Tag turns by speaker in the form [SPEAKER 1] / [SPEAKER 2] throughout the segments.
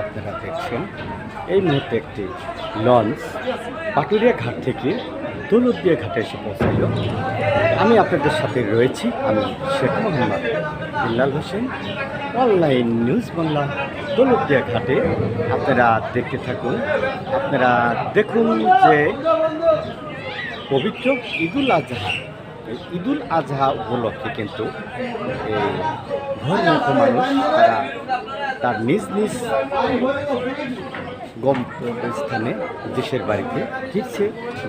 [SPEAKER 1] আপনারা দেখছেন। এই মুহূর্তে একটি লঞ্চ পাটুরিয়া ঘাট থেকে দৌলতদিয়া ঘাটে এসে পৌঁছাইল। আমি আপনাদের সাথে রয়েছি, আমি শেখ মোহাম্মদ বিল্লাল হোসেন, অনলাইন নিউজ বাংলা দৌলতদিয়া ঘাটে। আপনারা দেখতে থাকুন, আপনারা দেখুন যে পবিত্র ঈদুল আজহা ঈদুল আজহা উপলক্ষে কিন্তু এই ঘরমুখ মানুষ তারা তার নিজ নিজ গন্তব্যস্থানে দেশের বাড়িতে ফিরছে,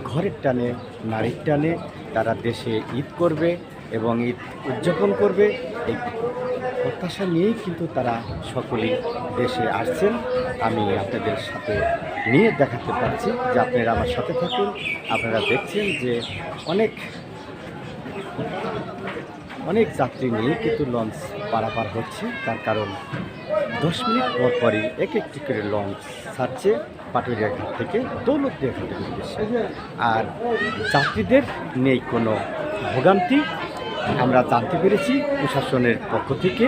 [SPEAKER 1] ঘরের টানে, নারীর টানে, তারা দেশে ঈদ করবে এবং ঈদ উদযাপন করবে। এই প্রত্যাশা নিয়েই কিন্তু তারা সকলেই দেশে আসছেন। আমি আপনাদের সাথে নিয়ে দেখাতে পারছি যে আপনারা আমার সাথে থাকুন। আপনারা দেখছেন যে অনেক অনেক যাত্রী নিয়ে কিন্তু লঞ্চ পারাপার হচ্ছে। তার কারণ দশ মিনিট পর পরই এক একটি করে লঞ্চ ছাড়ছে পাটুরিয়া ঘাট থেকে দৌলতদিয়া ঘাটের উদ্দেশ্যে আর যাত্রীদের নেই কোনো ভোগান্তি। আমরা জানতে পেরেছি প্রশাসনের পক্ষ থেকে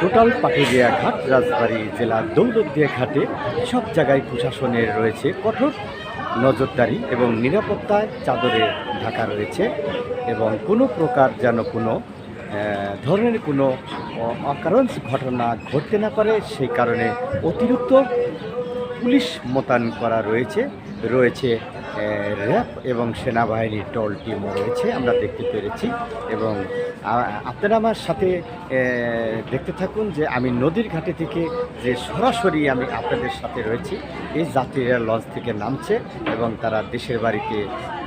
[SPEAKER 1] টোটাল পাটুরিয়া ঘাট রাজবাড়ী জেলার দৌলতদিয়া ঘাটে সব জায়গায় প্রশাসনের রয়েছে কঠোর নজরদারি এবং নিরাপত্তায় চাদরে ঢাকা রয়েছে এবং কোনো প্রকার যেন কোনো ধরনের কোনো অকারণ ঘটনা ঘটতে না পারে, সেই কারণে অতিরিক্ত পুলিশ মোতায়েন করা রয়েছে রয়েছে র্যাব এবং সেনাবাহিনীর টল টিমও রয়েছে, আমরা দেখতে পেরেছি। এবং আপনারা আমার সাথে দেখতে থাকুন যে আমি নদীর ঘাটে থেকে যে সরাসরি আমি আপনাদের সাথে রয়েছি, এই যাত্রীরা লঞ্চ থেকে নামছে এবং তারা দেশের বাড়িতে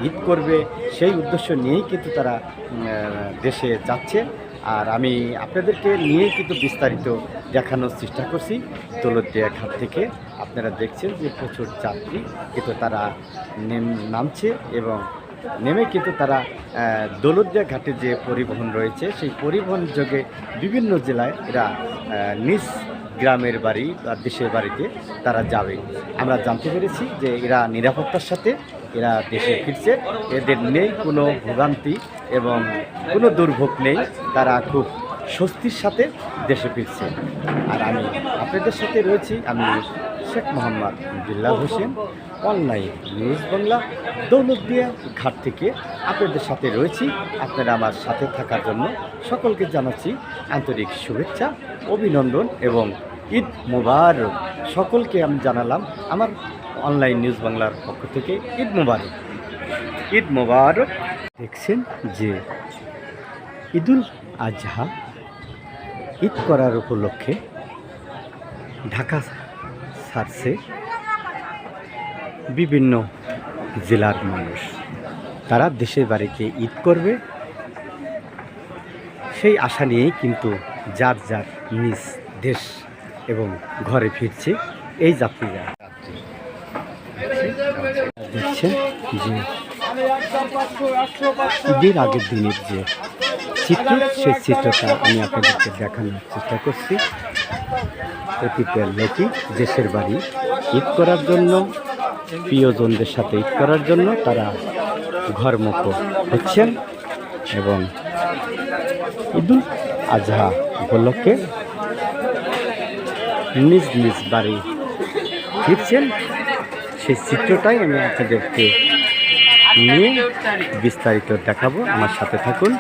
[SPEAKER 1] ঈদ করবে। সেই উদ্দেশ্য নিয়েই কিন্তু তারা দেশে যাচ্ছে। আর আমি আপনাদেরকে নিয়ে কিন্তু বিস্তারিত দেখানোর চেষ্টা করছি। দৌলতদিয়া ঘাট থেকে আপনারা দেখছেন যে প্রচুর যাত্রী কিন্তু তারা নেম নামছে এবং নেমে কিন্তু তারা আহ, দৌলতদিয়া ঘাটে যে পরিবহন রয়েছে সেই পরিবহন যোগে বিভিন্ন জেলায় এরা নিজ গ্রামের বাড়ি বা দেশের বাড়িতে তারা যাবে। আমরা জানতে পেরেছি যে এরা নিরাপত্তার সাথে এরা দেশে ফিরছে। এদের নেই, কোনো ভোগান্তি এবং কোনো দুর্ভোগ নেই। তারা খুব স্বস্তির সাথে দেশে ফিরছে। আর আমি আপনাদের সাথে রয়েছি, আমি শেখ মোহাম্মদ বিল্লাল হোসেন, অনলাইন নিউজ বাংলা, দৌলতদিয়া ঘাট থেকে আপনাদের সাথে রয়েছি। আপনারা আমার সাথে থাকার জন্য সকলকে জানাচ্ছি আন্তরিক শুভেচ্ছা, অভিনন্দন এবং ঈদ মোবারক। সকলকে আমি জানালাম আমার অনলাইন নিউজ বাংলার পক্ষ থেকে ঈদ মোবারক। ঈদ মোবারক। দেখছেন যে ঈদুল আজহা ঈদ করার উপলক্ষে ঢাকা ছাড়ছে বিভিন্ন জেলার মানুষ। তারা দেশের বাড়িতে ঈদ করবে। সেই আশা নিয়েই কিন্তু যার যার নিজ দেশ এবং ঘরে ফিরছে এই যাত্রীরা। যে ঈদের আগের দিনের যে চিত্র, সেই চিত্রটা আমি আপনাদেরকে দেখানোর চেষ্টা করছি। অতীতের লোকই দেশের বাড়ি ঈদ করার জন্য, প্রিয়জনদের সাথে ঈদ করার জন্য তারা ঘরমুখ হচ্ছেন এবং ঈদুল আজহা উপলক্ষে নিজ নিজ বাড়ি ফিরছেন। সেই চিত্রটাই আমি আপনাদেরকে নিয়ে বিস্তারিত দেখাবো। আমার সাথে থাকুন।